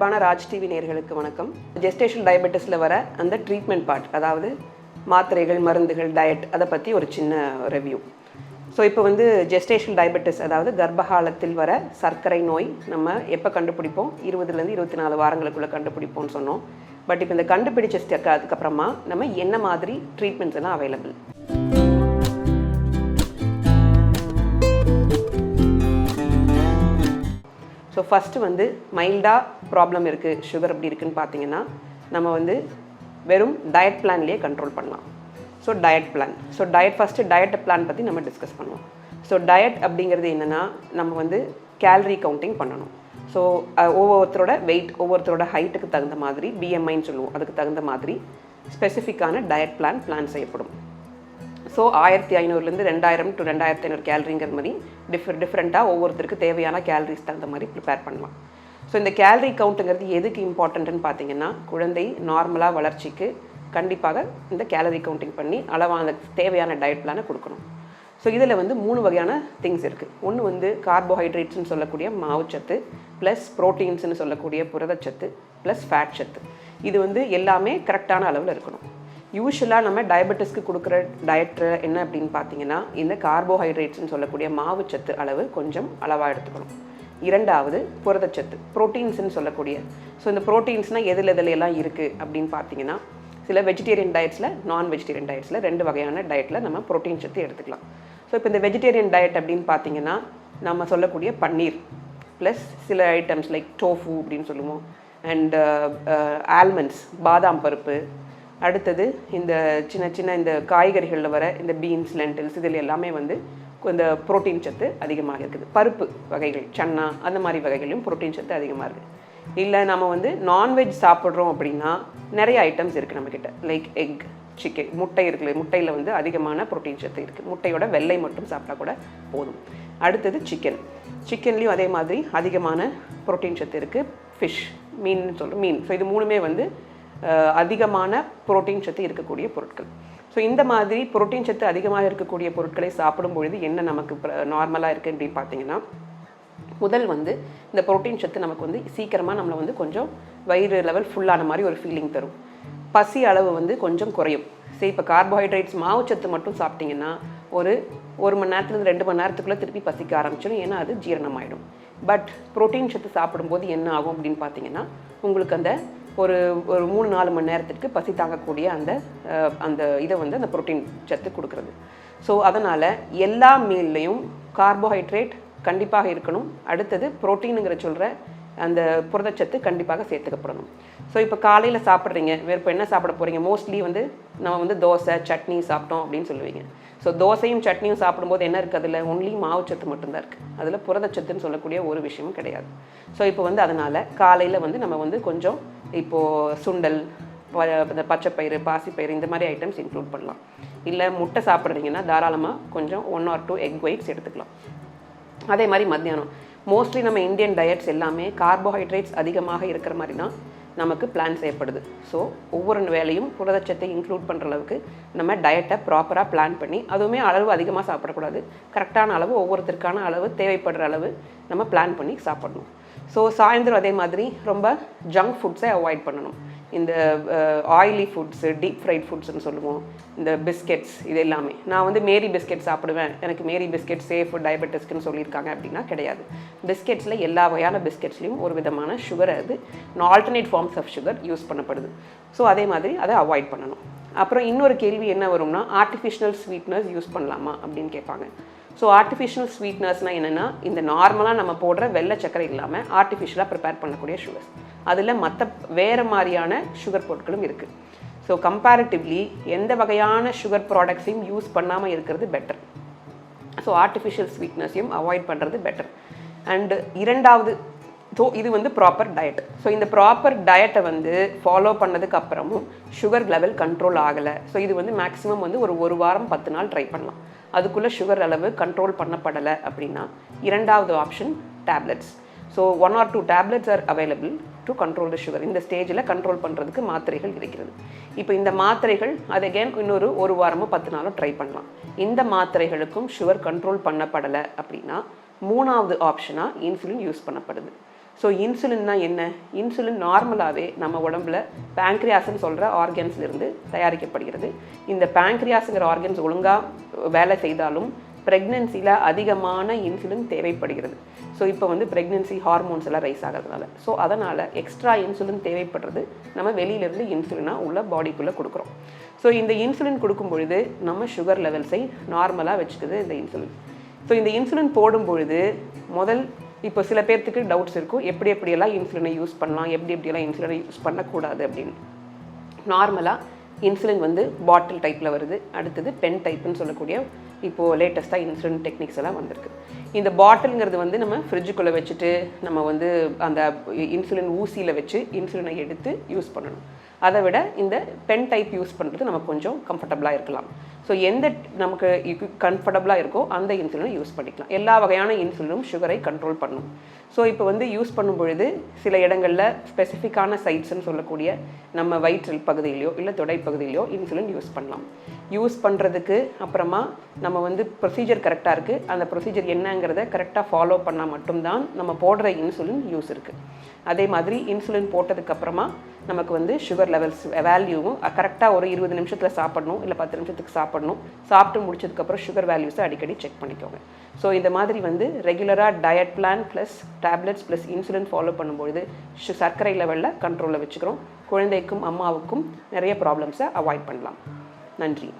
அன்பான ராஜ் டிவி நேயர்களுக்கு வணக்கம். ஜெஸ்டேஷன் டயபெட்டிஸில் வர அந்த ட்ரீட்மெண்ட் பார்ட் அதாவது மாத்திரைகள் மருந்துகள் டயட் அதை பற்றி ஒரு சின்ன ரிவ்யூ ஸோ இப்போ வந்து ஜெஸ்டேஷன் டயபெட்டிஸ் அதாவது கர்ப்பகாலத்தில் வர சர்க்கரை நோய் நம்ம எப்போ கண்டுபிடிப்போம்? இருபதுலேருந்து இருபத்தி நாலு வாரங்களுக்குள்ளே கண்டுபிடிப்போம்னு சொன்னோம். பட் இப்போ இந்த கண்டுபிடிச்ச அதுக்கப்புறமா நம்ம என்ன மாதிரி ட்ரீட்மெண்ட்ஸ் எல்லாம் அவைலபிள் ஃபஸ்ட்டு வந்து மைல்டாக ப்ராப்ளம் இருக்குது சுகர் அப்படி இருக்குன்னு பார்த்தீங்கன்னா நம்ம வந்து வெறும் டயட் பிளான்லேயே கண்ட்ரோல் பண்ணலாம். So diet plan so diet first diet plan பற்றி நம்ம டிஸ்கஸ் பண்ணுவோம். ஸோ டயட் அப்படிங்கிறது என்னென்னா நம்ம வந்து கேலரி கவுண்டிங் பண்ணணும். ஸோ ஒவ்வொருத்தரோட வெயிட் ஒவ்வொருத்தரோட ஹைட்டுக்கு தகுந்த மாதிரி பிஎம்ஐன்னு சொல்லுவோம். அதுக்கு தகுந்த மாதிரி ஸ்பெசிஃபிக்கான டயட் பிளான் பிளான் செய்யப்படும். ஸோ ஆயிரத்தி ஐநூறுலேருந்து ரெண்டாயிரம் டு ரெண்டாயிரத்தி ஐநூறு கேலரிங்கிற மாதிரி டிஃப்ரெண்ட் டிஃப்ரெண்ட்டாக ஒவ்வொருத்தருக்கு தேவையான கேலரிஸ் தகுந்த மாதிரி ப்ரிப்பேர் பண்ணலாம். ஸோ இந்த கேலரி கவுண்ட்டுங்கிறது எதுக்கு இம்பார்ட்டன்ட்னு பார்த்தீங்கன்னா குழந்தை நார்மலாக வளர்ச்சிக்கு கண்டிப்பாக இந்த கேலரி கவுண்டிங் பண்ணி அளவான தேவையான டயட் பிளானை கொடுக்கணும். ஸோ இதில் வந்து மூணு வகையான திங்ஸ் இருக்குது ஒன்று வந்து கார்போஹைட்ரேட்ஸ்னு சொல்லக்கூடிய மாவுச்சத்து ப்ளஸ் ப்ரோட்டீன்ஸ்னு சொல்லக்கூடிய புரதச்சத்து ப்ளஸ் ஃபேட் சத்து. இது வந்து எல்லாமே கரெக்டான அளவில் இருக்கணும். யூஸ்வலாக நம்ம டயபெட்டிஸ்க்கு கொடுக்குற டயட் என்ன அப்படின்னு பார்த்தீங்கன்னா இந்த கார்போஹைட்ரேட்ஸ்னு சொல்லக்கூடிய மாவுச்சத்து அளவு கொஞ்சம் அளவாக எடுத்துக்கணும். இரண்டாவது புரதச்சத்து ப்ரோட்டீன்ஸ்னு சொல்லக்கூடிய. ஸோ இந்த ப்ரோட்டீன்ஸ்னால் எதில் எதில் எல்லாம் இருக்குது அப்படின்னு பார்த்தீங்கன்னா சில வெஜிடேரியன் டயட்ஸில் நான் வெஜிடேரியன் டயட்ஸில் ரெண்டு வகையான டயட்டில் நம்ம ப்ரோட்டீன் சத்து எடுத்துக்கலாம். ஸோ இப்போ இந்த வெஜிடேரியன் டயட் அப்படின்னு பார்த்தீங்கன்னா நம்ம சொல்லக்கூடிய பன்னீர் ப்ளஸ் சில ஐட்டம்ஸ் லைக் டோஃபு அப்படின்னு சொல்லுவோம். அண்ட் ஆல்மண்ட்ஸ் uh, uh, பாதாம் பருப்பு அடுத்தது இந்த சின்ன சின்ன இந்த காய்கறிகளில் வர இந்த பீன்ஸ் லென்டில்ஸ் இதில் எல்லாமே வந்து இந்த புரோட்டீன் சத்து அதிகமாக இருக்குது. பருப்பு வகைகள் சன்னா அந்த மாதிரி வகைகளையும் புரோட்டீன் சத்து அதிகமாக இருக்குது இல்லை நம்ம வந்து நான்வெஜ் சாப்பிட்றோம் அப்படின்னா நிறைய ஐட்டம்ஸ் இருக்குது நம்மக்கிட்ட லைக் எக் சிக்கன் முட்டை இருக்குல்ல முட்டையில் வந்து அதிகமான புரோட்டீன் சத்து இருக்குது முட்டையோட வெள்ளை மட்டும் சாப்பிட்டா கூட போதும். அடுத்தது சிக்கன் சிக்கன்லேயும் அதே மாதிரி அதிகமான புரோட்டீன் சத்து இருக்குது ஃபிஷ் மீன் சொல்கிறோம் மீன். ஸோ இது மூணுமே வந்து அதிகமான புரோட்டீன் சத்து இருக்கக்கூடிய பொருட்கள். ஸோ இந்த மாதிரி புரோட்டீன் சத்து அதிகமாக இருக்கக்கூடிய பொருட்களை சாப்பிடும் பொழுது என்ன நமக்கு நார்மலாக இருக்குது அப்படின்னு பார்த்தீங்கன்னா முதல் வந்து இந்த புரோட்டீன் சத்து நமக்கு வந்து சீக்கிரமாக நம்மளை வந்து கொஞ்சம் வயிறு லெவல் ஃபுல்லான மாதிரி ஒரு ஃபீலிங் தரும். பசி அளவு வந்து கொஞ்சம் குறையும். சரி இப்போ கார்போஹைட்ரேட்ஸ் மாவுச்சத்து மட்டும் சாப்பிட்டிங்கன்னா ஒரு ஒரு மணி நேரத்துலேருந்து ரெண்டு மணி நேரத்துக்குள்ளே திருப்பி பசிக்க ஆரம்பிச்சிடும் ஏன்னா அது ஜீரணமாயிடும். பட் புரோட்டீன் சத்து சாப்பிடும்போது என்ன ஆகும் அப்படின்னு பார்த்தீங்கன்னா உங்களுக்கு அந்த ஒரு ஒரு மூணு நாலு மணி நேரத்திற்கு பசி தாங்கக்கூடிய அந்த அந்த இதை வந்து அந்த புரோட்டீன் சத்து கொடுக்குறது. ஸோ அதனால் எல்லா மீல்லையும் கார்போஹைட்ரேட் கண்டிப்பாக இருக்கணும். அடுத்தது புரோட்டீனுங்கிற சொல்கிற அந்த புரதச்சத்து கண்டிப்பாக சேர்த்துக்கப்படணும். ஸோ இப்போ காலையில் சாப்பிட்றீங்க வேறு இப்போ என்ன சாப்பிட போகிறீங்க மோஸ்ட்லி வந்து நம்ம வந்து தோசை சட்னி சாப்பிட்டோம் அப்படின்னு சொல்லுவீங்க. ஸோ தோசையும் சட்னியும் சாப்பிடும்போது என்ன இருக்குது அதில்? ஒன்லி மாவுச்சத்து மட்டும்தான் இருக்குது அதில் புரதச்சத்துன்னு சொல்லக்கூடிய ஒரு விஷயமும் கிடையாது. ஸோ இப்போ வந்து அதனால் காலையில் வந்து நம்ம வந்து கொஞ்சம் இப்போது சுண்டல் இந்த பச்சைப்பயிறு பாசிப்பயிறு இந்த மாதிரி ஐட்டம்ஸ் இன்க்ளூட் பண்ணலாம். இல்லை முட்டை சாப்பிட்றீங்கன்னா தாராளமாக கொஞ்சம் one or two egg whites எடுத்துக்கலாம். அதே மாதிரி மத்தியானம். மோஸ்ட்லி நம்ம இந்தியன் டயட்ஸ் எல்லாமே கார்போஹைட்ரேட்ஸ் அதிகமாக இருக்கிற மாதிரி தான் நமக்கு பிளான் செய்யப்படுது. ஸோ ஒவ்வொரு வேலையும் புரதச்சத்தை இன்க்ளூட் பண்ணுற அளவுக்கு நம்ம டயட்டை ப்ராப்பராக பிளான் பண்ணி அதுவுமே அளவு அதிகமாக சாப்பிடக்கூடாது. கரெக்டான அளவு ஒவ்வொருத்தருக்கான அளவு தேவைப்படுற அளவு நம்ம பிளான் பண்ணி சாப்பிடணும். ஸோ சாயந்தரம் அதே மாதிரி ரொம்ப ஜங்க் ஃபுட்ஸை அவாய்ட் பண்ணணும். இந்த ஆயிலி ஃபுட்ஸு டீப் ஃப்ரைட் ஃபுட்ஸ்னு சொல்லுவோம். இந்த பிஸ்கெட்ஸ் இது எல்லாமே. நான் வந்து மேரி பிஸ்கெட் சாப்பிடுவேன். எனக்கு மேரி பிஸ்கெட் சேஃப் டயபெட்டிஸ்க்குன்னு சொல்லியிருக்காங்க அப்படின்னா கிடையாது. பிஸ்கெட்ஸில் எல்லா வகையான பிஸ்கெட்ஸ்லையும் ஒரு விதமான சுகர் அது. Alternate forms of sugar use பண்ணப்படுது. ஸோ அதே மாதிரி அதை அவாய்ட் பண்ணணும். அப்புறம் இன்னொரு கேள்வி என்ன வரும்னா ஆர்டிஃபிஷியல் ஸ்வீட்னஸ் யூஸ் பண்ணலாமா அப்படின்னு கேட்பாங்க. ஸோ ஆர்டிஃபிஷியல் ஸ்வீட்னஸ்னால் என்னென்னா இந்த நார்மலாக நம்ம போடுற வெள்ளை சர்க்கரை இல்லாமல் ஆர்டிஃபிஷியலாக ப்ரிப்பேர் பண்ணக்கூடிய சுகர்ஸ் அதில் மற்ற வேறு மாதிரியான சுகர் பொருட்களும் இருக்குது ஸோ கம்பேரிட்டிவ்லி எந்த வகையான சுகர் ப்ராடக்ட்ஸையும் யூஸ் பண்ணாமல் இருக்கிறது பெட்டர் ஸோ ஆர்டிஃபிஷியல் ஸ்வீட்னஸையும் அவாய்ட் பண்ணுறது பெட்டர் அண்டு இரண்டாவது ஸோ இது வந்து ப்ராப்பர் டயட் ஸோ இந்த ப்ராப்பர் டயட்டை வந்து ஃபாலோ பண்ணதுக்கு அப்புறமும் சுகர் லெவல் கண்ட்ரோல் ஆகலை. ஸோ இது வந்து மேக்ஸிமம் வந்து ஒரு ஒரு வாரம் பத்து நாள் ட்ரை பண்ணலாம். அதுக்குள்ளே சுகர் அளவு கண்ட்ரோல் பண்ணப்படலை அப்படின்னா இரண்டாவது option tablets so one or two tablets are available to control the sugar இந்த ஸ்டேஜில் கண்ட்ரோல் பண்ணுறதுக்கு மாத்திரைகள் இருக்கிறது. இப்போ இந்த மாத்திரைகள் அது அகேன் இன்னொரு ஒரு வாரமோ பத்து நாளோ ட்ரை பண்ணலாம். இந்த மாத்திரைகளுக்கும் சுகர் கண்ட்ரோல் பண்ணப்படலை அப்படின்னா மூணாவது ஆப்ஷனாக இன்சுலின் யூஸ் பண்ணப்படுது. ஸோ இன்சுலின்னா என்ன? இன்சுலின் நார்மலாகவே நம்ம உடம்புல பேங்க்ரியாஸ்ன்னு சொல்கிற ஆர்கன்ஸ்லேருந்து தயாரிக்கப்படுகிறது. இந்த பேங்க்ரியாஸுங்கிற ஆர்கன்ஸ் ஒழுங்காக வேலை செய்தாலும் ப்ரெக்னென்சியில் அதிகமான இன்சுலின் தேவைப்படுகிறது. ஸோ இப்போ வந்து ப்ரெக்னென்சி ஹார்மோன்ஸ் எல்லாம் ரைஸ் ஆகிறதுனால. ஸோ அதனால் எக்ஸ்ட்ரா இன்சுலின் தேவைப்படுறது நம்ம வெளியிலேருந்து இன்சுலினாக உள்ள பாடிக்குள்ளே கொடுக்குறோம். ஸோ இந்த இன்சுலின் கொடுக்கும் பொழுது நம்ம சுகர் லெவல்ஸை நார்மலாக வச்சுக்குது இந்த இன்சுலின் ஸோ இந்த இன்சுலின் போடும் பொழுது முதல் இப்போ சில பேர்த்துக்கு டவுட்ஸ் இருக்கும். எப்படி எப்படியெல்லாம் இன்சுலினை யூஸ் பண்ணலாம்? எப்படி எப்படியெல்லாம் இன்சுலினை யூஸ் பண்ணக்கூடாது அப்படின்னு. நார்மலாக இன்சுலின் வந்து பாட்டில் டைப்பில் வருது. அடுத்தது பென் டைப்புன்னு சொல்லக்கூடிய இப்போது லேட்டஸ்ட்டாக இன்சுலின் டெக்னிக்ஸ் எல்லாம் வந்திருக்கு. இந்த பாட்டிலுங்கிறது வந்து நம்ம ஃப்ரிட்ஜுக்குள்ளே வச்சுட்டு நம்ம வந்து அந்த இன்சுலின் ஊசியில் வச்சு இன்சுலினை எடுத்து யூஸ் பண்ணணும். அதை விட இந்த பென் டைப் யூஸ் பண்ணுறது நமக்கு கொஞ்சம் கம்ஃபர்டபுளாக இருக்கலாம். ஸோ எந்த நமக்கு கம்ஃபர்டபுளாக இருக்கோ அந்த இன்சுலினை யூஸ் பண்ணிக்கலாம். எல்லா வகையான இன்சுலினும் சுகரை கண்ட்ரோல் பண்ணும். ஸோ இப்போ வந்து யூஸ் பண்ணும் பொழுது சில இடங்களில் ஸ்பெசிஃபிக்கான சைட்ஸ்னு சொல்லக்கூடிய நம்ம வயிற்றில் பகுதியிலையோ இல்லை தொடை பகுதியிலையோ இன்சுலின் யூஸ் பண்ணலாம். யூஸ் பண்ணுறதுக்கு அப்புறமா நம்ம வந்து ப்ரொசீஜர் கரெக்டாக இருக்குது அந்த ப்ரொசீஜர் என்னங்கிறத கரெக்டாக ஃபாலோ பண்ணால் மட்டும்தான் நம்ம போடுற இன்சுலின் யூஸ் இருக்குது அதே மாதிரி இன்சுலின் போட்டதுக்கப்புறமா நமக்கு வந்து சுகர் லெவல்ஸ் வேல்யூவும் கரெக்டாக ஒரு இருபது நிமிஷத்தில் சாப்பிடணும் இல்லை பத்து நிமிஷத்துக்கு சாப்பிடணும். சாப்பிட்டு முடிச்சதுக்கப்புறம் சுகர் வேல்யூஸை அடிக்கடி செக் பண்ணிக்கோங்க. ஸோ இந்த மாதிரி வந்து ரெகுலராக diet plan plus tablets plus insulin follow பண்ணும்பொழுது சு- சர்க்கரை லெவலில் கண்ட்ரோலில் வச்சுக்கிறோம். குழந்தைக்கும் அம்மாவுக்கும் நிறைய ப்ராப்ளம்ஸை அவாய்ட் பண்ணலாம். நன்றி.